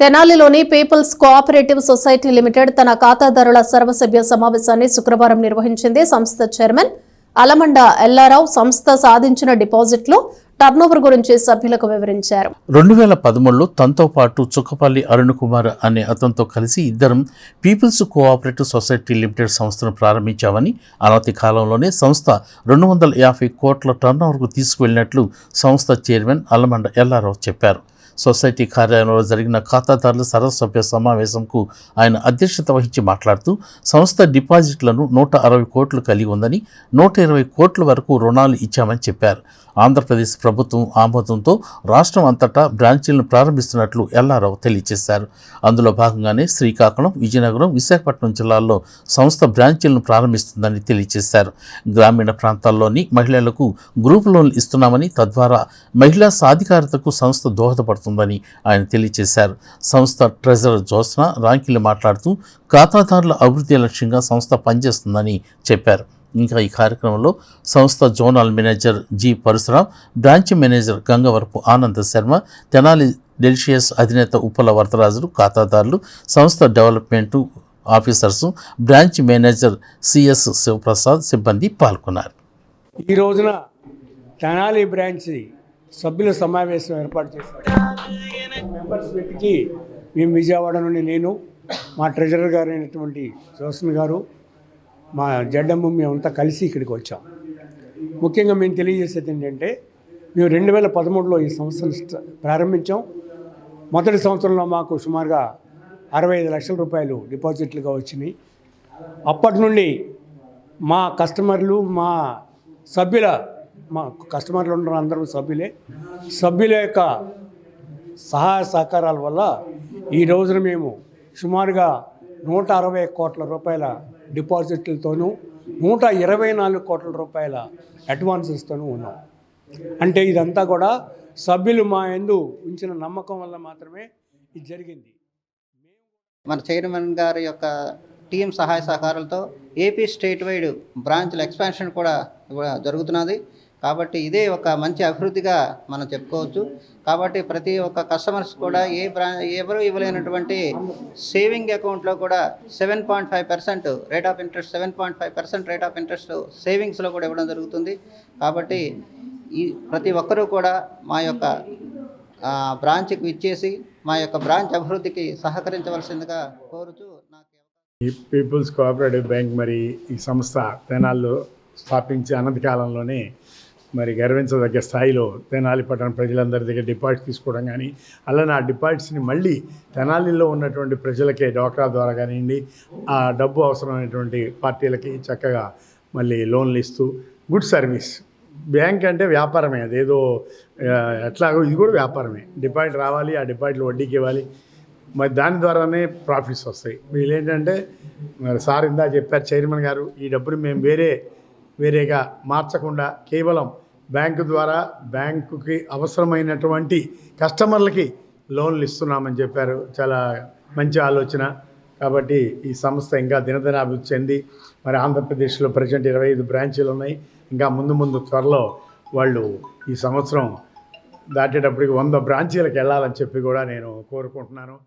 తెనాలిలోని people's cooperative society limited తన ఖాతాదారుల సర్వసభ్య సమావేశాన్ని శుక్రవారం నిర్వహించింది సంస్థ చైర్మన్. అలమండ ఎల్లారావు సంస్థ సాధించిన డిపాజిట్లు టర్నోవర్ గురించి సభ్యులకు వివరించారు. రెండు వేల పదమూడులో తనతో పాటు చుక్కపల్లి అరుణ్ కుమార్ అనే అతనితో కలిసి ఇద్దరం పీపుల్స్ కోఆపరేటివ్ సొసైటీ లిమిటెడ్ సంస్థను ప్రారంభించామని అనతి కాలంలోనే సంస్థ రెండు వందల యాభై కోట్ల టర్నోవర్కు తీసుకువెళ్ళినట్లు సంస్థ చైర్మన్ అలమండ ఎల్లారావు చెప్పారు. సొసైటీ కార్యాలయంలో జరిగిన ఖాతాదారుల సర్వసభ్య సమావేశంకు ఆయన అధ్యక్షత వహించి మాట్లాడుతూ సంస్థ డిపాజిట్లను నూట అరవై కోట్లు కలిగి ఉందని నూట ఇరవై కోట్ల వరకు రుణాలు ఇచ్చామని చెప్పారు. ఆంధ్రప్రదేశ్ ప్రభుత్వం ఆమోదంతో రాష్ట్రం అంతటా బ్రాంచీలను ప్రారంభిస్తున్నట్లు ఎల్లారావు తెలియజేశారు. అందులో భాగంగానే శ్రీకాకుళం విజయనగరం విశాఖపట్నం జిల్లాల్లో సంస్థ బ్రాంచీలను ప్రారంభిస్తుందని తెలియజేశారు. గ్రామీణ ప్రాంతాల్లోని మహిళలకు గ్రూప్ లోన్లు ఇస్తున్నామని తద్వారా మహిళా సాధికారతకు సంస్థ దోహదపడుతుంది. చేస్తుందని ఆయన తెలియజేశారు. సంస్థ ట్రెజరర్ జ్యోత్స్న రాంకిలు మాట్లాడుతూ ఖాతాదారుల అభివృద్ధి లక్ష్యంగా సంస్థ పనిచేస్తుందని చెప్పారు. ఇంకా ఈ కార్యక్రమంలో సంస్థ zonal manager G Parashuram branch manager Gangavarapu Ananda Sharma Tenali delicious అధినేత ఉప్పల వరదరాజులు ఖాతాదారులు సంస్థ development officers branch manager CS Sivaprasad సిబ్బంది పాల్గొన్నారు. ఈ రోజున తెనాలి బ్రాంచ్ సభ్యుల సమావేశం ఏర్పాటు చేశారు. మెంబర్స్ మీటింగ్కి మేము విజయవాడ నుండి నేను మా ట్రెజరర్ గారు అయినటువంటి జోసన్ గారు మా జడ్డమ్మ మేమంతా కలిసి ఇక్కడికి వచ్చాం. ముఖ్యంగా మేము తెలియజేసేది ఏంటంటే మేము రెండు వేల పదమూడులో ఈ సంస్థను ప్రారంభించాం. మొదటి సంవత్సరంలో మాకు సుమారుగా అరవై ఐదు లక్షల రూపాయలు డిపాజిట్లుగా వచ్చినాయి. అప్పటి నుండి మా కస్టమర్లు మా సభ్యుల మా కస్టమర్లు ఉన్న అందరూ సభ్యులే. సభ్యుల యొక్క సహాయ సహకారాల వల్ల ఈ రోజున మేము సుమారుగా నూట అరవై కోట్ల రూపాయల డిపాజిట్లతోనూ నూట ఇరవై నాలుగు కోట్ల రూపాయల అడ్వాన్సెస్తోనూ ఉన్నాం. అంటే ఇదంతా కూడా సభ్యులు మా ఎందు ఉంచిన నమ్మకం వల్ల మాత్రమే ఇది జరిగింది. మన చైర్మన్ గారి యొక్క టీం సహాయ సహకారాలతో ఏపీ స్టేట్ వైడ్ బ్రాంచ్ల ఎక్స్పాన్షన్ కూడా జరుగుతున్నది. కాబట్టి ఇదే ఒక మంచి అభివృద్ధిగా మనం చెప్పుకోవచ్చు. కాబట్టి ప్రతి ఒక్క కస్టమర్స్ కూడా ఏ బ్రా ఎవరు ఇవ్వలేనటువంటి సేవింగ్ అకౌంట్లో కూడా seven point five percent rate of interest seven point five percent rate of interest సేవింగ్స్లో కూడా ఇవ్వడం జరుగుతుంది. కాబట్టి ఈ ప్రతి ఒక్కరూ కూడా మా యొక్క బ్రాంచ్కి ఇచ్చేసి మా యొక్క బ్రాంచ్ అభివృద్ధికి సహకరించవలసిందిగా కోరుతూ నాకు పీపుల్స్ కోఆపరేటివ్ బ్యాంక్ మరి ఈ సంస్థ తెనాల్లో స్థాపించి అనంతకాలంలోనే మరి గర్వించదగ్గ స్థాయిలో తెనాలి పట్టణ ప్రజలందరి దగ్గర డిపాజిట్ తీసుకోవడం కానీ అలానే ఆ డిపాజిట్స్ని మళ్ళీ తెనాలిలో ఉన్నటువంటి ప్రజలకే డోక్రా ద్వారా కానివ్వండి ఆ డబ్బు అవసరమైనటువంటి పార్టీలకి చక్కగా మళ్ళీ లోన్లు ఇస్తూ గుడ్ సర్వీస్. బ్యాంక్ అంటే వ్యాపారమే అదేదో ఎట్లాగో ఇది కూడా వ్యాపారమే. డిపాజిట్ రావాలి ఆ డిపాజిట్లు వడ్డీకి ఇవ్వాలి. మరి దాని ద్వారానే ప్రాఫిట్స్ వస్తాయి. వీళ్ళు ఏంటంటే మరి సార్ ఇందా చెప్పారు చైర్మన్ గారు ఈ డబ్బుని మేము వేరే వేరేగా మార్చకుండా కేవలం బ్యాంకు ద్వారా బ్యాంకుకి అవసరమైనటువంటి కస్టమర్లకి లోన్లు ఇస్తున్నామని చెప్పారు. చాలా మంచి ఆలోచన. కాబట్టి ఈ సంస్థ ఇంకా దినదిన అభివృద్ధి చెంది మరి ఆంధ్రప్రదేశ్లో ప్రజెంట్ ఇరవై ఐదు బ్రాంచీలు ఉన్నాయి. ఇంకా ముందు ముందు త్వరలో వాళ్ళు ఈ సంవత్సరం దాటేటప్పటికి వంద బ్రాంచీలకు వెళ్ళాలని చెప్పి కూడా నేను కోరుకుంటున్నాను.